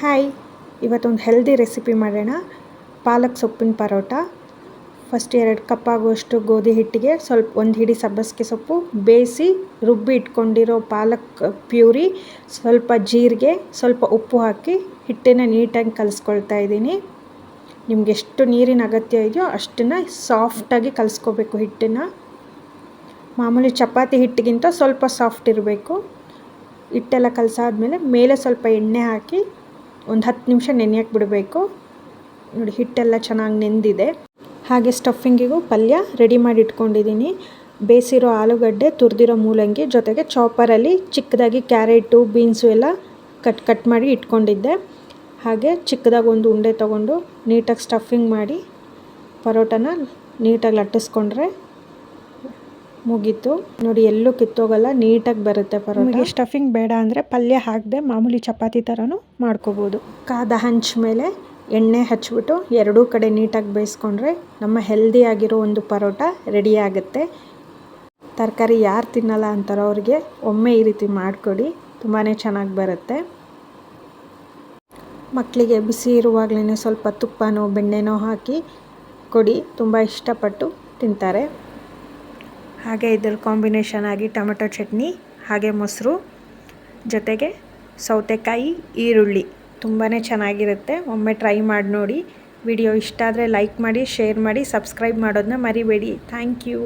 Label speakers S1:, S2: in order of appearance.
S1: Hi ಇವತ್ತೊಂದು healthy recipe ಮಾಡೋಣ. ಪಾಲಕ್ ಸೊಪ್ಪಿನ ಪರೋಟ. ಫಸ್ಟ್ ಎರಡು ಕಪ್ ಆಗುವಷ್ಟು ಗೋಧಿ ಹಿಟ್ಟಿಗೆ ಸ್ವಲ್ಪ ಒಂದು ಹಿಡಿ ಸಬ್ಬಸಿಗೆ ಸೊಪ್ಪು ಬೇಯಿಸಿ ರುಬ್ಬಿ ಇಟ್ಕೊಂಡಿರೋ ಪಾಲಕ್ ಪ್ಯೂರಿ ಸ್ವಲ್ಪ ಜೀರಿಗೆ, ಸ್ವಲ್ಪ ಉಪ್ಪು ಹಾಕಿ ಹಿಟ್ಟನ್ನು ನೀಟಾಗಿ ಕಲಿಸ್ಕೊಳ್ತಾ ಇದ್ದೀನಿ. ನಿಮ್ಗೆ ಎಷ್ಟು ನೀರಿನ ಅಗತ್ಯ ಇದೆಯೋ ಅಷ್ಟನ್ನು ಸಾಫ್ಟಾಗಿ ಕಲಿಸ್ಕೋಬೇಕು ಹಿಟ್ಟನ್ನು. ಮಾಮೂಲಿ ಚಪಾತಿ ಹಿಟ್ಟಿಗಿಂತ ಸ್ವಲ್ಪ ಸಾಫ್ಟ್ ಇರಬೇಕು. ಹಿಟ್ಟೆಲ್ಲ ಕಲಸಾದ್ಮೇಲೆ ಮೇಲೆ ಸ್ವಲ್ಪ ಎಣ್ಣೆ ಹಾಕಿ ಒಂದು ಹತ್ತು ನಿಮಿಷ ನೆನೆಯಕ್ಕೆ ಬಿಡಬೇಕು. ನೋಡಿ, ಹಿಟ್ಟೆಲ್ಲ ಚೆನ್ನಾಗಿ ನೆಂದಿದೆ. ಹಾಗೆ ಸ್ಟಫಿಂಗಿಗೂ ಪಲ್ಯ ರೆಡಿ ಮಾಡಿ ಇಟ್ಕೊಂಡಿದ್ದೀನಿ. ಬೇಯಿಸಿರೋ ಆಲೂಗಡ್ಡೆ ತುರಿದಿರೋ ಮೂಲಂಗಿ ಜೊತೆಗೆ ಚಾಪರಲ್ಲಿ ಚಿಕ್ಕದಾಗಿ ಕ್ಯಾರೆಟು, ಬೀನ್ಸು ಎಲ್ಲ ಕಟ್ ಕಟ್ ಮಾಡಿ ಇಟ್ಕೊಂಡಿದ್ದೆ. ಹಾಗೆ ಚಿಕ್ಕದಾಗಿ ಒಂದು ಉಂಡೆ ತೊಗೊಂಡು ನೀಟಾಗಿ ಸ್ಟಫಿಂಗ್ ಮಾಡಿ ಪರೋಟನ ನೀಟಾಗಿ ಲಟ್ಟಿಸ್ಕೊಂಡ್ರೆ ಮುಗೀತು. ನೋಡಿ ಎಲ್ಲೂ ಕಿತ್ತೋಗಲ್ಲ ನೀಟಾಗಿ ಬರುತ್ತೆ ಪರೋಟ. ಸ್ಟಫಿಂಗ್ ಬೇಡ ಅಂದರೆ ಪಲ್ಯ ಹಾಕದೆ ಮಾಮೂಲಿ ಚಪಾತಿ ಥರನೂ ಮಾಡ್ಕೋಬೋದು. ಕಾದ ಹಂಚ ಮೇಲೆ ಎಣ್ಣೆ ಹಚ್ಬಿಟ್ಟು ಎರಡೂ ಕಡೆ ನೀಟಾಗಿ ಬೇಯಿಸ್ಕೊಂಡ್ರೆ ನಮ್ಮ ಹೆಲ್ದಿ ಆಗಿರೋ ಒಂದು ಪರೋಟ ರೆಡಿ ಆಗುತ್ತೆ. ತರಕಾರಿ ಯಾರು ತಿನ್ನಲ್ಲ ಅಂತಾರೋ ಅವ್ರಿಗೆ ಒಮ್ಮೆ ಈ ರೀತಿ ಮಾಡಿಕೊಡಿ ತುಂಬಾ ಚೆನ್ನಾಗಿ ಬರುತ್ತೆ. ಮಕ್ಕಳಿಗೆ ಬಿಸಿ ಇರುವಾಗಲೇ ಸ್ವಲ್ಪ ತುಪ್ಪನೋ ಬೆಣ್ಣೆನೋ ಹಾಕಿ ಕೊಡಿ ತುಂಬ ಇಷ್ಟಪಟ್ಟು ತಿಂತಾರೆ. ಹಾಗೆ ಇದರ ಕಾಂಬಿನೇಷನ್ ಆಗಿ ಟೊಮೆಟೊ ಚಟ್ನಿ, ಹಾಗೆ ಮೊಸರು, ಜೊತೆಗೆ ಸೌತೆಕಾಯಿ, ಈರುಳ್ಳಿ. ತುಂಬಾ ಚೆನ್ನಾಗಿರುತ್ತೆ. ಒಮ್ಮೆ ಟ್ರೈ ಮಾಡಿ ನೋಡಿ. ವಿಡಿಯೋ ಇಷ್ಟ ಆದರೆ ಲೈಕ್ ಮಾಡಿ ಶೇರ್ ಮಾಡಿ ಸಬ್ಸ್ಕ್ರೈಬ್ ಮಾಡೋದನ್ನ ಮರಿಬೇಡಿ. Thank you